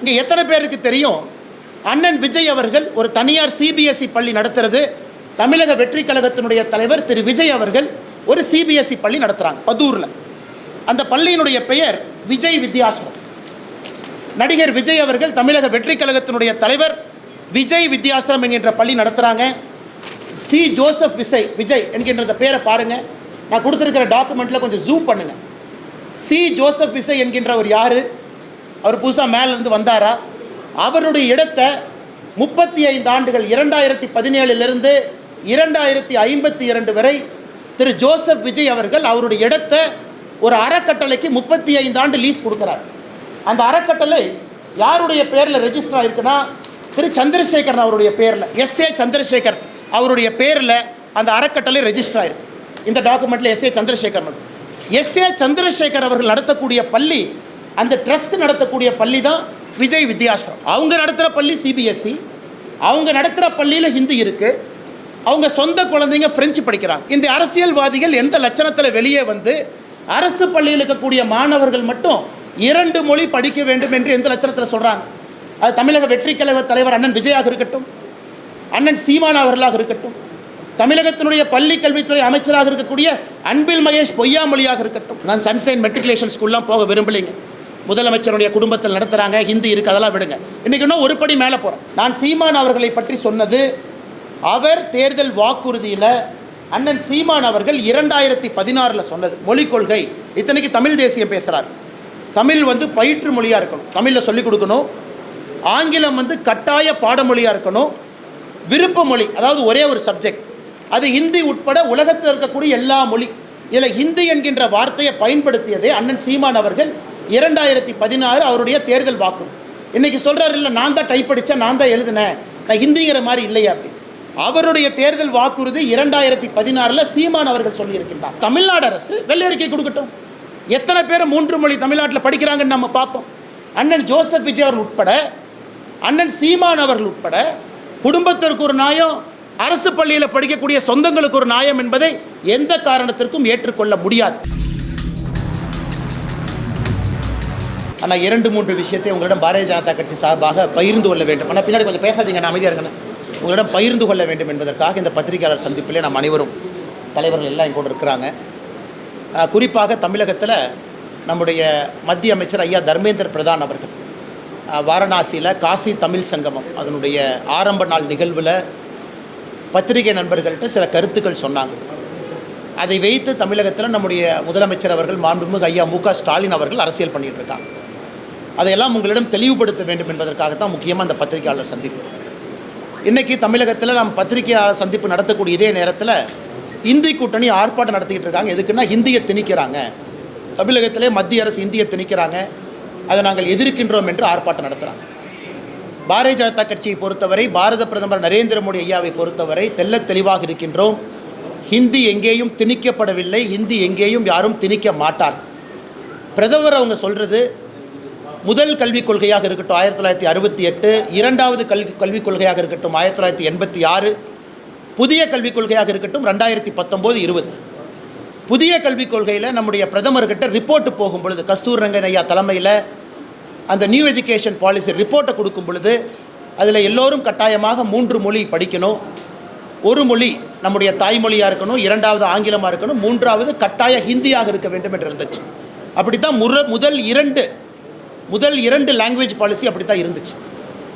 இங்கே எத்தனை பேருக்கு தெரியும்? அண்ணன் விஜய் அவர்கள் ஒரு தனியார் சிபிஎஸ்இ பள்ளி நடத்துறது. தமிழக வெற்றி கழகத்தினுடைய தலைவர் திரு விஜய் அவர்கள் ஒரு சிபிஎஸ்இ பள்ளி நடத்துகிறாங்க பதூரில். அந்த பள்ளியினுடைய பெயர் விஜய் வித்யாசிரம். நடிகர் விஜய் அவர்கள் தமிழக வெற்றி கழகத்தினுடைய தலைவர் விஜய் வித்யாசிரம் என்கின்ற பள்ளி நடத்துகிறாங்க சி. ஜோசப் விசை விஜய் என்கின்ற பேரை பாருங்க. நான் கொடுத்துருக்கிற டாக்குமெண்ட்டில் கொஞ்சம் ஜூம் பண்ணுங்க. சி. ஜோசப் என்கின்ற ஒரு யார்? அவர் புதுசாக மேலேருந்து வந்தாரா? அவருடைய இடத்தை முப்பத்தி ஐந்து ஆண்டுகள் இரண்டாயிரத்தி பதினேழுலேருந்து இரண்டாயிரத்தி ஐம்பத்தி இரண்டு வரை திரு ஜோசப் விஜய் அவர்கள் அவருடைய இடத்தை ஒரு அறக்கட்டளைக்கு முப்பத்தி ஐந்து ஆண்டு லீஸ் கொடுக்குறார். அந்த அறக்கட்டளை யாருடைய பேரில் ரெஜிஸ்டர் ஆயிருக்குன்னா திரு சந்திரசேகரன் அவருடைய பேரில் எஸ் ஏ சந்திரசேகர் அவருடைய பேரில் அந்த அறக்கட்டளை ரெஜிஸ்டர் ஆயிருக்கு. இந்த டாக்குமெண்ட்டில் S A Chandrasekaran S A Chandrasekar அவர்கள் நடத்தக்கூடிய பள்ளி அந்த ட்ரஸ்ட் நடத்தக்கூடிய பள்ளி தான் விஜய் வித்யாசிரம். அவங்க நடத்துகிற பள்ளி சிபிஎஸ்சி அவங்க நடத்துகிற பள்ளியில் ஹிந்தி இருக்குது அவங்க சொந்த குழந்தைங்க ஃப்ரெஞ்சு படிக்கிறாங்க. இந்த அரசியல்வாதிகள் எந்த லட்சணத்தில் வெளியே வந்து அரசு பள்ளியில் இருக்கக்கூடிய மாணவர்கள் மட்டும் இரண்டு மொழி படிக்க வேண்டும் என்று எந்த லட்சணத்தில் சொல்கிறாங்க அது தமிழக வெற்றி கழக தலைவர் அண்ணன் விஜயாக இருக்கட்டும் அண்ணன் சீமான் அவர்களாக இருக்கட்டும் தமிழகத்தினுடைய பள்ளி கல்வித்துறை அமைச்சராக இருக்கக்கூடிய அன்பில் மகேஷ் பொய்யாமொழியாக இருக்கட்டும். நான் சன்சைன் மெட்ரிகுலேஷன் ஸ்கூல்லாம் போக விரும்பலைங்க. முதலமைச்சருடைய குடும்பத்தில் நடத்துகிறாங்க ஹிந்தி இருக்குது அதெல்லாம் விடுங்க. இன்றைக்கி இன்னும் ஒரு படி மேலே போகிறேன் நான் சீமான் அவர்களை பற்றி சொன்னது அவர் தேர்தல் வாக்குறுதியில் அண்ணன் சீமான் அவர்கள் இரண்டாயிரத்தி பதினாறில் சொன்னது மொழிக் கொள்கை. இத்தனைக்கு தமிழ் தேசியம் பேசுகிறார் தமிழ் வந்து பயிற்று மொழியாக இருக்கணும். தமிழில் சொல்லிக் கொடுக்கணும். ஆங்கிலம் வந்து கட்டாய பாடமொழியாக இருக்கணும். விருப்ப மொழி அதாவது ஒரே ஒரு சப்ஜெக்ட் அது ஹிந்தி உட்பட உலகத்தில் இருக்கக்கூடிய எல்லா மொழி. இதில் ஹிந்தி என்கின்ற வார்த்தையை பயன்படுத்தியதே அண்ணன் சீமான் அவர்கள் இரண்டாயிரத்தி பதினாறு அவருடைய தேர்தல் வாக்குறுதி இன்னைக்கு சொல்கிறார் இல்லை நான் தான் டைப் அடித்தேன் நான் தான் எழுதினேன். நான் ஹிந்திங்கிற மாதிரி இல்லையா அப்படி. அவருடைய தேர்தல் வாக்குறுதி இரண்டாயிரத்தி பதினாறில் சீமான் அவர்கள் சொல்லியிருக்கின்றார். தமிழ்நாடு அரசு வெள்ளையறிக்கை கொடுக்கட்டும். எத்தனை பேர் மூன்று மொழி தமிழ்நாட்டில் படிக்கிறாங்கன்னு நம்ம பார்ப்போம். அண்ணன் ஜோசப் விஜய் அவர்கள் உட்பட அண்ணன் சீமான் அவர்கள் உட்பட குடும்பத்திற்கு ஒரு நாயம் அரசு பள்ளியில் படிக்கக்கூடிய சொந்தங்களுக்கு ஒரு நியாயம் என்பதை எந்த காரணத்திற்கும் ஏற்றுக்கொள்ள முடியாது. ஆனால் இரண்டு மூன்று விஷயத்தை உங்களிடம் பாரதிய ஜனதா கட்சி சார்பாக பகிர்ந்து கொள்ள வேண்டும். ஆனால் பின்னாடி கொஞ்சம் பேசாதீங்க நான் அமைதியாக இருக்கணும் உங்களிடம் பகிர்ந்து கொள்ள வேண்டும் என்பதற்காக இந்த பத்திரிகையாளர் சந்திப்பிலே நாம் அனைவரும் தலைவர்கள் எல்லாம் கூட இருக்கிறாங்க. குறிப்பாக தமிழகத்தில் நம்முடைய மத்திய அமைச்சர் ஐயா தர்மேந்திர பிரதான் அவர்கள். வாரணாசியில் காசி தமிழ் சங்கமம் அதனுடைய ஆரம்ப நாள் நிகழ்வில் பத்திரிகை நண்பர்கள்ட்ட சில கருத்துக்கள் சொன்னாங்க. அதை வைத்து தமிழகத்தில் நம்முடைய முதலமைச்சர் அவர்கள் மாண்புமிகு ஐயா மு க ஸ்டாலின் அவர்கள் அரசியல் பண்ணிகிட்டு இருக்காங்க. அதையெல்லாம் உங்களிடம் தெளிவுபடுத்த வேண்டும் என்பதற்காகத்தான் முக்கியமாக அந்த பத்திரிகையாளர் சந்திப்பு. இன்றைக்கி தமிழகத்தில் நாம் பத்திரிகையாளர் சந்திப்பு நடத்தக்கூடிய இதே நேரத்தில் இந்தி கூட்டணி ஆர்ப்பாட்டம் நடத்திக்கிட்டு இருக்காங்க. எதுக்குன்னா ஹிந்தியை திணிக்கிறாங்க. தமிழகத்திலே மத்திய அரசு இந்தியை திணிக்கிறாங்க. அதை நாங்கள் எதிர்க்கின்றோம் என்று ஆர்ப்பாட்டம் நடத்துகிறாங்க பாரதிய ஜனதா கட்சியை பொறுத்தவரை பாரத பிரதமர் நரேந்திர மோடி ஐயாவை பொறுத்தவரை தெல்ல தெளிவாக இருக்கின்றோம். ஹிந்தி எங்கேயும் திணிக்கப்படவில்லை. ஹிந்தி எங்கேயும் யாரும் திணிக்க மாட்டார். பிரதமர் அவங்க சொல்கிறது முதல் கல்விக் கொள்கையாக இருக்கட்டும் ஆயிரத்தி தொள்ளாயிரத்தி அறுபத்தி எட்டு இரண்டாவது கல்வி கல்விக் கொள்கையாக இருக்கட்டும் ஆயிரத்தி தொள்ளாயிரத்தி எண்பத்தி ஆறு புதிய கல்விக் கொள்கையாக இருக்கட்டும் ரெண்டாயிரத்தி பத்தொம்போது இருபது. புதிய கல்விக் கொள்கையில் நம்முடைய பிரதமர்கிட்ட ரிப்போர்ட்டு போகும் பொழுது கஸ்தூர் ரங்கன் ஐயா தலைமையில் அந்த நியூ எஜுகேஷன் பாலிசி ரிப்போர்ட்டை கொடுக்கும் பொழுது அதில் எல்லோரும் கட்டாயமாக மூன்று மொழி படிக்கணும். ஒரு மொழி நம்முடைய தாய்மொழியாக இருக்கணும் இரண்டாவது ஆங்கிலமாக இருக்கணும் மூன்றாவது கட்டாய ஹிந்தியாக இருக்க வேண்டும் என்று இருந்துச்சு. அப்படி தான் முற முதல் இரண்டு முதல் இரண்டு லாங்குவேஜ் பாலிசி அப்படி தான் இருந்துச்சு.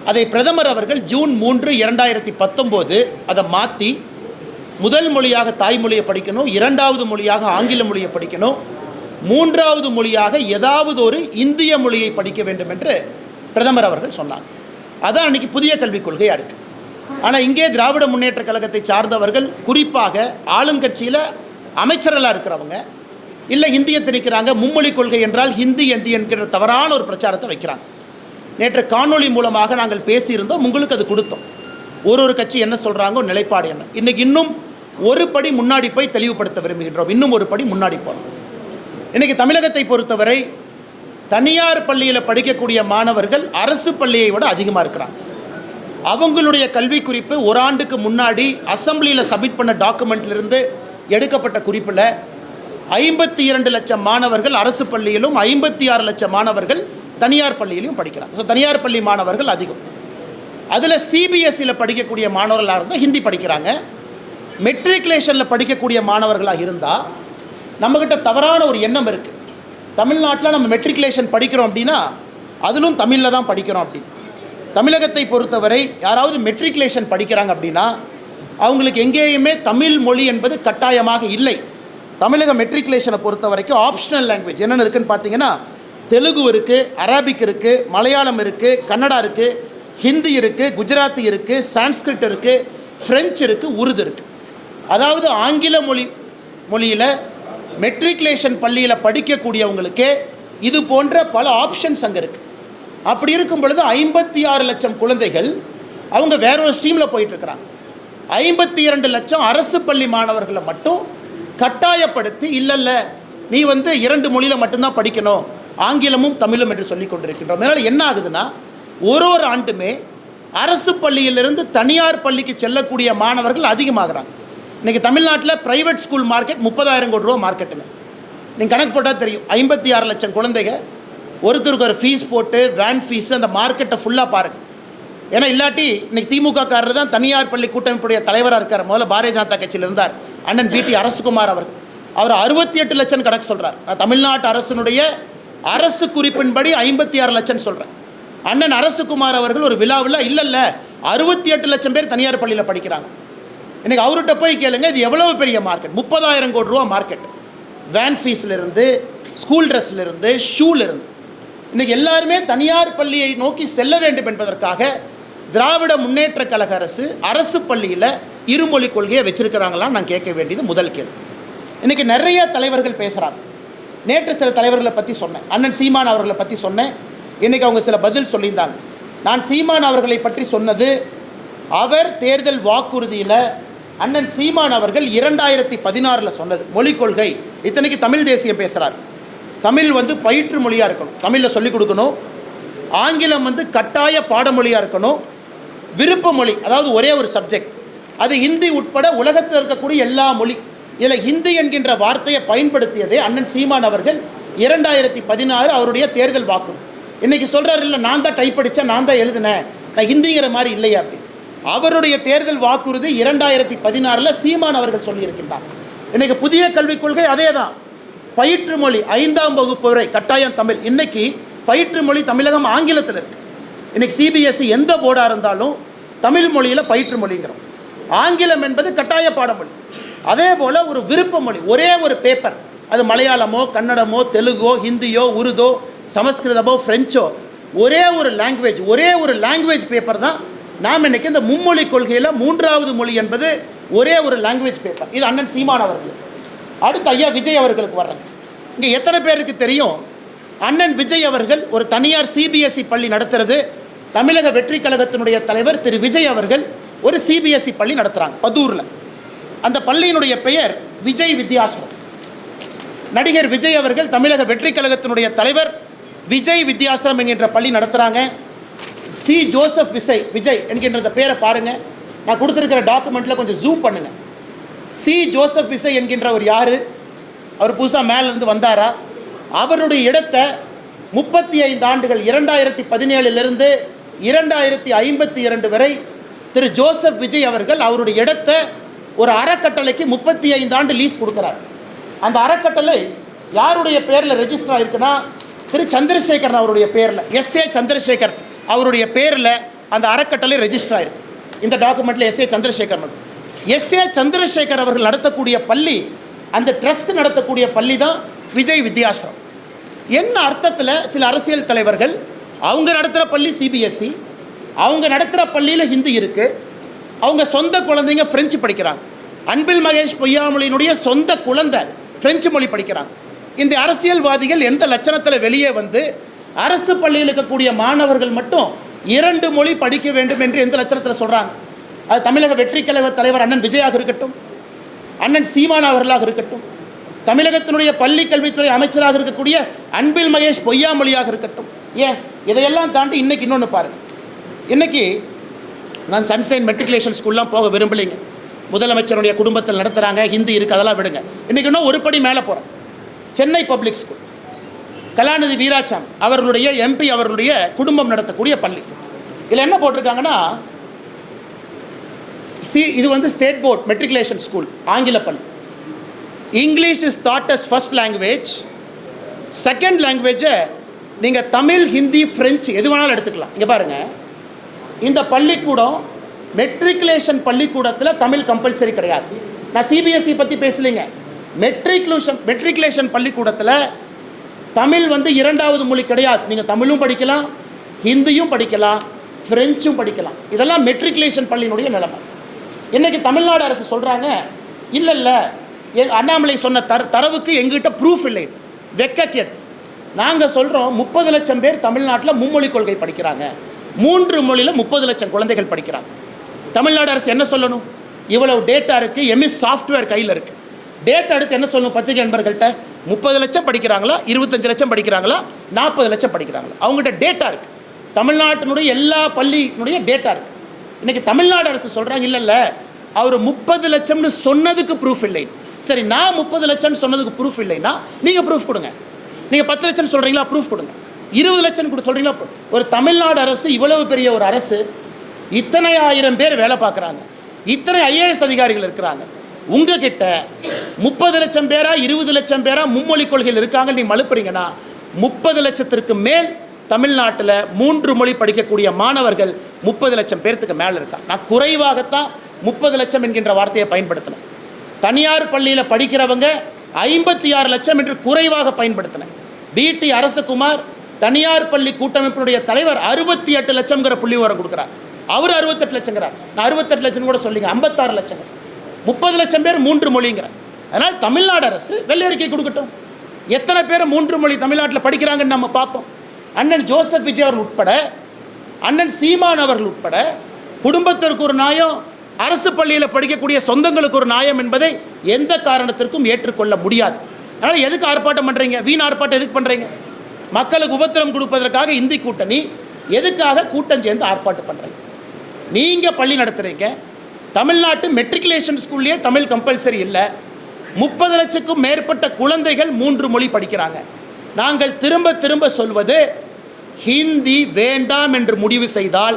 அதை பிரதமர் அவர்கள் ஜூன் மூன்று இரண்டாயிரத்தி பத்தொம்போது அதை மாற்றி முதல் மொழியாக தாய்மொழியை படிக்கணும் இரண்டாவது மொழியாக ஆங்கில மொழியை படிக்கணும் மூன்றாவது மொழியாக ஏதாவது ஒரு இந்திய மொழியை படிக்க வேண்டும் என்று பிரதமர் அவர்கள் சொன்னாங்க அதான் அன்னைக்கு புதிய கல்விக் கொள்கையாக இருக்குது ஆனால் இங்கே திராவிட முன்னேற்ற கழகத்தை சார்ந்தவர்கள் குறிப்பாக ஆளுங்கட்சியில் அமைச்சர்களாக இருக்கிறவங்க இல்லை ஹிந்தியை திணிக்கிறாங்க மும்மொழி கொள்கை என்றால் ஹிந்தி ஹிந்தி என்கிற தவறான ஒரு பிரச்சாரத்தை வைக்கிறாங்க. நேற்று காணொளி மூலமாக நாங்கள் பேசியிருந்தோம் உங்களுக்கு அது கொடுத்தோம். ஒரு ஒரு கட்சி என்ன சொல்கிறாங்கோ நிலைப்பாடு என்ன? இன்றைக்கி இன்னும் ஒரு படி முன்னாடி போய் தெளிவுபடுத்த விரும்புகின்றோம். இன்னும் ஒரு படி முன்னாடி போகிறோம் இன்றைக்கி தமிழகத்தை பொறுத்தவரை தனியார் பள்ளியில் படிக்கக்கூடிய மாணவர்கள் அரசு பள்ளியை விட அதிகமாக இருக்கிறாங்க. அவங்களுடைய கல்வி குறிப்பு ஒரு ஆண்டுக்கு முன்னாடி அசம்பிளியில் சப்மிட் பண்ண டாக்குமெண்ட்லேருந்து எடுக்கப்பட்ட குறிப்பில் ஐம்பத்தி இரண்டு லட்சம் மாணவர்கள் அரசு பள்ளியிலும் ஐம்பத்தி ஆறு லட்சம் மாணவர்கள் தனியார் பள்ளியிலையும் படிக்கிறாங்க. ஸோ தனியார் பள்ளி மாணவர்கள் அதிகம். அதில் சிபிஎஸ்சியில் படிக்கக்கூடிய மாணவர்களாக இருந்தால் ஹிந்தி படிக்கிறாங்க. மெட்ரிகுலேஷனில் படிக்கக்கூடிய மாணவர்களாக இருந்தால் நம்மக்கிட்ட தவறான ஒரு எண்ணம் இருக்குது தமிழ்நாட்டில் நம்ம மெட்ரிகுலேஷன் படிக்கிறோம் அப்படின்னா அதிலும் தமிழில் தான் படிக்கிறோம் அப்படின்னு. தமிழகத்தை பொறுத்தவரை யாராவது மெட்ரிகுலேஷன் படிக்கிறாங்க அப்படின்னா அவங்களுக்கு எங்கேயுமே தமிழ் மொழி என்பது கட்டாயமாக இல்லை. தமிழக மெட்ரிகுலேஷனை பொறுத்த வரைக்கும் ஆப்ஷனல் லாங்குவேஜ் என்னென்ன இருக்குன்னு பார்த்தீங்கன்னா தெலுங்கு இருக்குது அரபிக் இருக்குது மலையாளம் இருக்குது கன்னடா இருக்குது ஹிந்தி இருக்குது குஜராத்தி இருக்குது சான்ஸ்கிரிட் இருக்குது ஃப்ரெஞ்சு இருக்குது உருது இருக்குது அதாவது ஆங்கில மொழி மொழியில் மெட்ரிகுலேஷன் பள்ளியில் படிக்கக்கூடியவங்களுக்கு இது போன்ற பல ஆப்ஷன்ஸ் அங்கே இருக்குது அப்படி இருக்கும் பொழுது ஐம்பத்தி ஆறு லட்சம் குழந்தைகள் அவங்க வேற ஒரு ஸ்ட்ரீமில் போயிட்டுருக்கிறாங்க ஐம்பத்தி இரண்டு லட்சம் அரசு பள்ளி மாணவர்களை மட்டும் கட்டாயப்படுத்தி இல்லைல்ல நீ வந்து இரண்டு மொழியில் மட்டும்தான் படிக்கணும். ஆங்கிலமும் தமிழும் என்று சொல்லி கொண்டிருக்கின்றோம். அதனால் என்ன ஆகுதுன்னா ஒரு ஒரு ஆண்டுமே அரசு பள்ளியிலிருந்து தனியார் பள்ளிக்கு செல்லக்கூடிய மாணவர்கள் அதிகமாகிறாங்க. இன்றைக்கி தமிழ்நாட்டில் ப்ரைவேட் ஸ்கூல் மார்க்கெட் முப்பதாயிரம் கோடி ரூபா மார்க்கெட்டுங்க நீங்கள் கணக்கு போட்டால் தெரியும் ஐம்பத்தி ஆறு லட்சம் குழந்தைங்க ஒருத்தருக்கு ஒரு ஃபீஸ் போட்டு வேன் ஃபீஸ் அந்த மார்க்கெட்டை ஃபுல்லாக பாருங்க. ஏன்னா இல்லாட்டி இன்றைக்கி திமுக காரர் தான் தனியார் பள்ளி கூட்டமைப்புடைய தலைவராக இருக்கார். முதல்ல பாரதிய ஜனதா கட்சியில் இருந்தார். அண்ணன் பிடி அரசுகுமார் அவர்கள் அவர் அறுபத்தி எட்டு லட்சம் கணக்கு சொல்கிறார் நான் தமிழ்நாட்டு அரசினுடைய அரசு குறிப்பின்படி ஐம்பத்தி ஆறு லட்சம் சொல்கிறேன் அண்ணன் அரசுகுமார் அவர்கள் ஒரு விழாவில் இல்லை இல்லை அறுபத்தி எட்டு லட்சம் பேர் தனியார் பள்ளியில் படிக்கிறாங்க. இன்றைக்கி அவர்கிட்ட போய் கேளுங்க இது எவ்வளவு பெரிய மார்க்கெட் முப்பதாயிரம் கோடி ரூபா மார்க்கெட் வேன் ஃபீஸ்லேருந்து ஸ்கூல் ட்ரெஸ்லேருந்து ஷூலேருந்து இன்றைக்கி எல்லாருமே தனியார் பள்ளியை நோக்கி செல்ல வேண்டும் என்பதற்காக திராவிட முன்னேற்ற கழக அரசு அரசு பள்ளியில் இருமொழி கொள்கையை வச்சிருக்கிறாங்களான்னு நான் கேட்க வேண்டியது முதல் கேள்வி. இன்றைக்கி நிறைய தலைவர்கள் பேசுகிறாங்க நேற்று சில தலைவர்களை பற்றி சொன்னேன். அண்ணன் சீமான் அவர்களை பற்றி சொன்னேன். இன்றைக்கி அவங்க சில பதில் சொல்லியிருந்தாங்க. நான் சீமான் அவர்களை பற்றி சொன்னது அவர் தேர்தல் வாக்குறுதியில் அண்ணன் சீமான் அவர்கள் இரண்டாயிரத்தி பதினாறில் சொன்னது மொழிக் கொள்கை. இத்தனைக்கு தமிழ் தேசியம் பேசுகிறார் தமிழ் வந்து பயிற்று மொழியாக இருக்கணும். தமிழில் சொல்லிக் கொடுக்கணும். ஆங்கிலம் வந்து கட்டாய பாடமொழியாக இருக்கணும். விருப்ப மொழி அதாவது ஒரே ஒரு சப்ஜெக்ட் அது ஹிந்தி உட்பட உலகத்தில் இருக்கக்கூடிய எல்லா மொழி. இதில் ஹிந்தி என்கின்ற வார்த்தையை பயன்படுத்தியதே அண்ணன் சீமான் அவர்கள் இரண்டாயிரத்தி பதினாறு அவருடைய தேர்தல் வாக்கு. இன்றைக்கி சொல்கிறார் இல்லை நான் தான் டைப் அடித்தேன் நான் தான் எழுதினேன். நான் ஹிந்திங்கிற மாதிரி இல்லையா அப்படி அவருடைய தேர்தல் வாக்குறுதி இரண்டாயிரத்தி பதினாறில் சீமான் அவர்கள் சொல்லியிருக்கின்றார். இன்றைக்கி புதிய கல்விக் கொள்கை அதே தான் பயிற்று மொழி ஐந்தாம் வகுப்பு வரை கட்டாயம் தமிழ். இன்னைக்கு பயிற்று மொழி தமிழகம் ஆங்கிலத்தில் இருக்குது இன்றைக்கி சிபிஎஸ்சி எந்த போர்டாக இருந்தாலும் தமிழ் மொழியில் பயிற்று மொழிங்கிறோம். ஆங்கிலம் என்பது கட்டாய பாடமொழி. அதே போல் ஒரு விருப்ப மொழி ஒரே ஒரு பேப்பர் அது மலையாளமோ கன்னடமோ தெலுங்கோ ஹிந்தியோ உருதோ சமஸ்கிருதமோ ஃப்ரெஞ்சோ ஒரே ஒரு லாங்குவேஜ் ஒரே ஒரு லாங்குவேஜ் பேப்பர் தான் நாம் இன்றைக்கி இந்த மும்மொழி கொள்கையில் மூன்றாவது மொழி என்பது ஒரே ஒரு லாங்குவேஜ் பேப்பர் இது அண்ணன் சீமான் அவர்களுக்கு அடுத்து ஐயா விஜய் அவர்களுக்கு வர்றாங்க இங்கே எத்தனை பேருக்கு தெரியும்? அண்ணன் விஜய் அவர்கள் ஒரு தனியார் சிபிஎஸ்இ பள்ளி நடத்துறது. தமிழக வெற்றி கழகத்தினுடைய தலைவர் திரு விஜய் அவர்கள் ஒரு சிபிஎஸ்இ பள்ளி நடத்துகிறாங்க பதூரில். அந்த பள்ளியினுடைய பெயர் விஜய் வித்யாசிரம். நடிகர் விஜய் அவர்கள் தமிழக வெற்றி கழகத்தினுடைய தலைவர் விஜய் வித்யாசிரம் என்கின்ற பள்ளி நடத்துகிறாங்க சி ஜோசப் விசை விஜய் என்கின்ற பேரை பாருங்கள் நான் கொடுத்துருக்கிற டாக்குமெண்ட்டில் கொஞ்சம் ஜூம் பண்ணுங்கள் சி ஜோசப் என்கின்ற ஒரு யார்? அவர் புதுசாக மேலேருந்து வந்தாரா? அவருடைய இடத்தை முப்பத்தி ஐந்து ஆண்டுகள் இரண்டாயிரத்தி பதினேழுலேருந்து இரண்டாயிரத்தி ஐம்பத்தி இரண்டு வரை திரு ஜோசப் விஜய் அவர்கள் அவருடைய இடத்தை ஒரு அறக்கட்டளைக்கு முப்பத்தி ஐந்து ஆண்டு லீஸ் கொடுக்குறார். அந்த அறக்கட்டளை யாருடைய பேரில் ரெஜிஸ்டர் ஆயிருக்குன்னா திரு சந்திரசேகரன் அவருடைய பேரில் எஸ் ஏ சந்திரசேகர் அவருடைய பேரில் அந்த அறக்கட்டளை ரெஜிஸ்டர் ஆயிருக்கு. இந்த டாக்குமெண்ட்டில் S A Chandrasekaran S A Chandrasekar அவர்கள் நடத்தக்கூடிய பள்ளி அந்த ட்ரஸ்ட் நடத்தக்கூடிய பள்ளி தான் விஜய் வித்யாசிரம். என்ன அர்த்தத்தில் சில அரசியல் தலைவர்கள் அவங்க நடத்துகிற பள்ளி சிபிஎஸ்சி அவங்க நடத்துகிற பள்ளியில் ஹிந்தி இருக்குது அவங்க சொந்த குழந்தைங்க ஃப்ரெஞ்சு படிக்கிறாங்க. அன்பில் மகேஷ் பொய்யாமொழியினுடைய சொந்த குழந்தை ஃப்ரெஞ்சு மொழி படிக்கிறாங்க. இந்த அரசியல்வாதிகள் எந்த லட்சணத்தில் வெளியே வந்து அரசு பள்ளியில் இருக்கக்கூடிய மாணவர்கள் மட்டும் இரண்டு மொழி படிக்க வேண்டும் என்று எந்த லட்சணத்தில் சொல்கிறாங்க அது தமிழக வெற்றி கழக தலைவர் அண்ணன் விஜயாக இருக்கட்டும் அண்ணன் சீமான் அவர்களாக இருக்கட்டும் தமிழகத்தினுடைய பள்ளி கல்வித்துறை அமைச்சராக இருக்கக்கூடிய அன்பில் மகேஷ் பொய்யாமொழியாக இருக்கட்டும். ஏன்? இதையெல்லாம் தாண்டி இன்னைக்கு இன்னொன்று பாருங்கள் இன்றைக்கி நான் சன்சைன் மெட்ரிகுலேஷன் ஸ்கூல்லாம் போக விரும்பலைங்க. முதலமைச்சருடைய குடும்பத்தில் நடத்துகிறாங்க ஹிந்தி இருக்குது அதெல்லாம் விடுங்க. இன்றைக்கி இன்னும் ஒரு படி மேலே போகிறேன் சென்னை பப்ளிக் ஸ்கூல் கலாநிதி வீராசாமி அவர்களுடைய எம்பி அவர்களுடைய குடும்பம் நடத்தக்கூடிய பள்ளி. இதில் என்ன போட்டிருக்காங்கன்னா சி இது வந்து ஸ்டேட் போர்ட் மெட்ரிகுலேஷன் ஸ்கூல் ஆங்கில பள்ளி. English is that as first language second லாங்குவேஜை நீங்கள் தமிழ் ஹிந்தி ஃப்ரெஞ்சு எது வேணாலும் எடுத்துக்கலாம். இங்கே பாருங்கள் இந்த பள்ளிக்கூடம் மெட்ரிகுலேஷன் பள்ளிக்கூடத்தில் தமிழ் கம்பல்சரி கிடையாது. நான் சிபிஎஸ்சி பற்றி பேசலைங்க. மெட்ரிகுலேஷன் மெட்ரிகுலேஷன் பள்ளிக்கூடத்தில் தமிழ் வந்து இரண்டாவது மொழி கிடையாது. நீங்கள் தமிழும் படிக்கலாம் ஹிந்தியும் படிக்கலாம் ஃப்ரெஞ்சும் படிக்கலாம். இதெல்லாம் மெட்ரிகுலேஷன் பள்ளியினுடைய நிலைமை. இன்றைக்கி தமிழ்நாடு அரசு சொல்கிறாங்க இல்லை இல்லை அண்ணாமலை சொன்ன தர தரவுக்கு எங்கிட்ட ப்ரூஃப் இல்லை. வெக்க கேட்டு நாங்கள் சொல்கிறோம் முப்பது லட்சம் பேர் தமிழ்நாட்டில் மும்மொழி கொள்கை படிக்கிறாங்க. மூன்று மொழியில் முப்பது லட்சம் குழந்தைகள் படிக்கிறாங்க. தமிழ்நாடு அரசு என்ன சொல்லணும்? இவ்வளவு டேட்டா இருக்குது எம்எஸ் சாஃப்ட்வேர் கையில் இருக்குது டேட்டா எடுத்து என்ன சொல்லணும் பத்திரிகை நண்பர்கள்ட்ட? முப்பது லட்சம் படிக்கிறாங்களா? இருபத்தஞ்சு லட்சம் படிக்கிறாங்களா? நாற்பது லட்சம் படிக்கிறாங்களா? அவங்ககிட்ட டேட்டா இருக்குது தமிழ்நாட்டினுடைய எல்லா பள்ளியினுடைய டேட்டா இருக்குது இன்றைக்கி தமிழ்நாடு அரசு சொல்கிறாங்க இல்லை இல்லை. அவர் முப்பது லட்சம்னு சொன்னதுக்கு ப்ரூஃப் இல்லை சரி நான் முப்பது லட்சம்னு சொன்னதுக்கு ப்ரூஃப் இல்லைன்னா நீங்கள் ப்ரூஃப் கொடுங்க. நீங்கள் பத்து லட்சம் சொல்கிறீங்களா ப்ரூஃப் கொடுங்க. இருபது லட்சம் கூட சொல்கிறீங்களா ஒரு தமிழ்நாடு அரசு இவ்வளவு பெரிய ஒரு அரசு இத்தனை ஆயிரம் பேர் வேலை பார்க்குறாங்க. இத்தனை ஐஏஎஸ் அதிகாரிகள் இருக்கிறாங்க. உங்ககிட்ட முப்பது லட்சம் பேரா இருபது லட்சம் பேரா மும்மொழி கொள்கையில் இருக்காங்க நீ மழுப்புறீங்கன்னா முப்பது லட்சத்திற்கு மேல் தமிழ்நாட்டில் மூன்று மொழி படிக்கக்கூடிய மாணவர்கள் முப்பது லட்சம் பேர்த்துக்கு மேலே இருக்காங்க நான் குறைவாகத்தான் முப்பது லட்சம் என்கின்ற வார்த்தையை பயன்படுத்தினேன் தனியார் பள்ளியில் படிக்கிறவங்க ஐம்பத்தி ஆறு லட்சம் என்று குறைவாக பயன்படுத்தினேன் பிடி அரசகுமார் தனியார் பள்ளி கூட்டமைப்பினுடைய தலைவர் அறுபத்தி எட்டு லட்சம்ங்கிற புள்ளி விவரம் கொடுக்குறார். அவர் அறுபத்தெட்டு லட்சங்கிறார். நான் அறுபத்தெட்டு லட்சம் கூட சொல்லிங்க ஐம்பத்தாறு லட்சம். முப்பது லட்சம் பேர் மூன்று மொழிங்கிறார் அதனால் தமிழ்நாடு அரசு வெள்ளை அறிக்கை கொடுக்கட்டும். எத்தனை பேர் மூன்று மொழி தமிழ்நாட்டில் படிக்கிறாங்கன்னு நம்ம பார்ப்போம். அண்ணன் ஜோசப் விஜய் அவர்கள் உட்பட அண்ணன் சீமான் அவர்கள் உட்பட குடும்பத்திற்கு ஒரு நியாயம் அரசு பள்ளியில் படிக்கக்கூடிய சொந்தங்களுக்கு ஒரு நியாயம் என்பதை எந்த காரணத்திற்கும் ஏற்றுக்கொள்ள முடியாது. அதனால் எதுக்கு ஆர்ப்பாட்டம் பண்ணுறீங்க வீண் ஆர்ப்பாட்டம் எதுக்கு பண்ணுறீங்க மக்களுக்கு உபத்திரம் கொடுப்பதற்காக இந்தி கூட்டணி எதுக்காக கூட்டம் சேர்ந்து ஆர்ப்பாட்டம் பண்ணுறீங்க நீங்கள் பள்ளி நடத்துகிறீங்க தமிழ்நாட்டு மெட்ரிகுலேஷன் ஸ்கூல்லையே தமிழ் கம்பல்சரி இல்லை. முப்பது லட்சக்கும் மேற்பட்ட குழந்தைகள் மூன்று மொழி படிக்கிறாங்க. நாங்கள் திரும்ப திரும்ப சொல்வது ஹிந்தி வேண்டாம் என்று முடிவு செய்தால்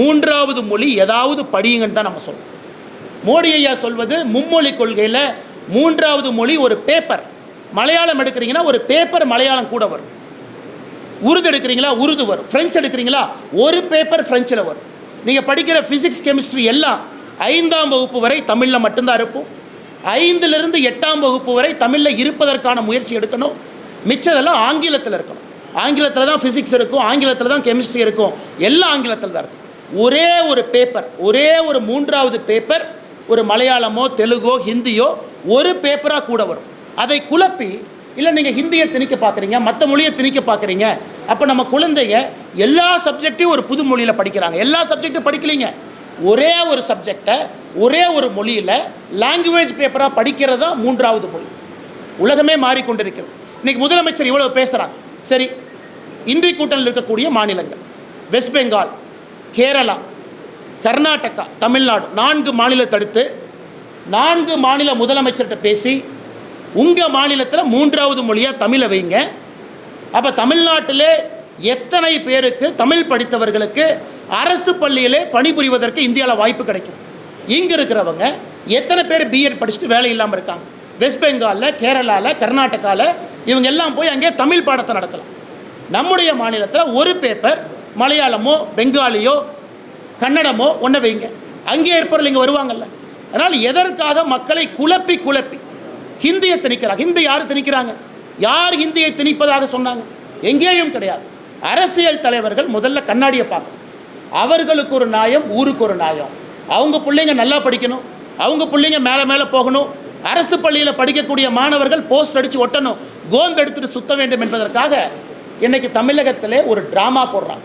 மூன்றாவது மொழி ஏதாவது படியுங்கன்னு தான் நம்ம சொல்றோம். மோடி ஐயா சொல்வது மும்மொழி கொள்கையில் மூன்றாவது மொழி ஒரு பேப்பர் மலையாளம் எடுக்கிறீங்கன்னா ஒரு பேப்பர் மலையாளம் கூட வரும். உருது எடுக்கிறீங்களா உருது வரும். ஃப்ரெஞ்சு எடுக்கிறீங்களா ஒரு பேப்பர் ஃப்ரெஞ்சில் வரும். நீங்கள் படிக்கிற ஃபிசிக்ஸ் கெமிஸ்ட்ரி எல்லாம் ஐந்தாம் வகுப்பு வரை தமிழில் மட்டும்தான் இருப்போம். ஐந்திலிருந்து எட்டாம் வகுப்பு வரை தமிழில் இருப்பதற்கான முயற்சி எடுக்கணும். மிச்சதெல்லாம் ஆங்கிலத்தில் இருக்கணும். ஆங்கிலத்தில் தான் ஃபிசிக்ஸ் இருக்கும் ஆங்கிலத்தில் தான் கெமிஸ்ட்ரி இருக்கும். எல்லாம் ஆங்கிலத்தில் தான் இருக்கும். ஒரே ஒரு பேப்பர் ஒரே ஒரு மூன்றாவது பேப்பர் ஒரு மலையாளமோ தெலுங்கோ ஹிந்தியோ ஒரு பேப்பராக கூட வரும். அதை குழப்பி இல்லை நீங்கள் ஹிந்தியை திணிக்க பார்க்குறீங்க மற்ற மொழியை திணிக்க பார்க்குறீங்க அப்போ நம்ம குழந்தைங்க எல்லா சப்ஜெக்டையும் ஒரு புது மொழியில் படிக்கிறாங்க. எல்லா சப்ஜெக்டும் படிக்கலீங்க. ஒரே ஒரு சப்ஜெக்டை ஒரே ஒரு மொழியில் லாங்குவேஜ் பேப்பராக படிக்கிறது தான் மூன்றாவது மொழி. உலகமே மாறிக்கொண்டிருக்கிறது. இன்னைக்கு முதலமைச்சர் இவ்வளோ பேசுகிறாங்க சரி இந்தி கூட்டணியில் இருக்கக்கூடிய மாநிலங்கள் வெஸ்ட் பெங்கால் கேரளா கர்நாடகா தமிழ்நாடு நான்கு மாநிலத்தை அடுத்து நான்கு மாநில முதலமைச்சர்கிட்ட பேசி உங்கள் மாநிலத்தில் மூன்றாவது மொழியாக தமிழை வைங்க. அப்போ தமிழ்நாட்டிலே எத்தனை பேருக்கு தமிழ் படித்தவர்களுக்கு அரசு பள்ளியிலே பணிபுரிவதற்கு இந்தியாவில் வாய்ப்பு கிடைக்கும்? இங்கே இருக்கிறவங்க எத்தனை பேர் பிஎட் படிச்சுட்டு வேலை இல்லாமல் இருக்காங்க? வெஸ்ட் பெங்காலில் கேரளாவில் கர்நாடகாவில் இவங்க எல்லாம் போய் அங்கே தமிழ் பாடத்தை நடத்தலாம். நம்முடைய மாநிலத்தில் ஒரு பேப்பர் மலையாளமோ பெங்காலியோ கன்னடமோ ஒன்றை வைங்க. அங்கே இருப்பவர்கள் இங்கே வருவாங்கல்ல. அதனால் எதற்காக மக்களை குழப்பி குழப்பி? ஹிந்தியை திணிக்கிறாங்க. ஹிந்தி யார் திணிக்கிறாங்க? யார் ஹிந்தியை திணிப்பதாக சொன்னாங்க? எங்கேயும் கிடையாது. அரசியல் தலைவர்கள் முதல்ல கண்ணாடியை பார்க்கணும். அவர்களுக்கு ஒரு நியாயம் ஊருக்கு ஒரு நியாயம். அவங்க பிள்ளைங்க நல்லா படிக்கணும். அவங்க பிள்ளைங்க மேலே மேலே போகணும். அரசு பள்ளியில் படிக்கக்கூடிய மாணவர்கள் போஸ்ட் அடித்து ஒட்டணும். கோந்து எடுத்துட்டு சுத்த வேண்டும் என்பதற்காக இன்றைக்கி தமிழகத்திலே ஒரு ட்ராமா போடுறாங்க.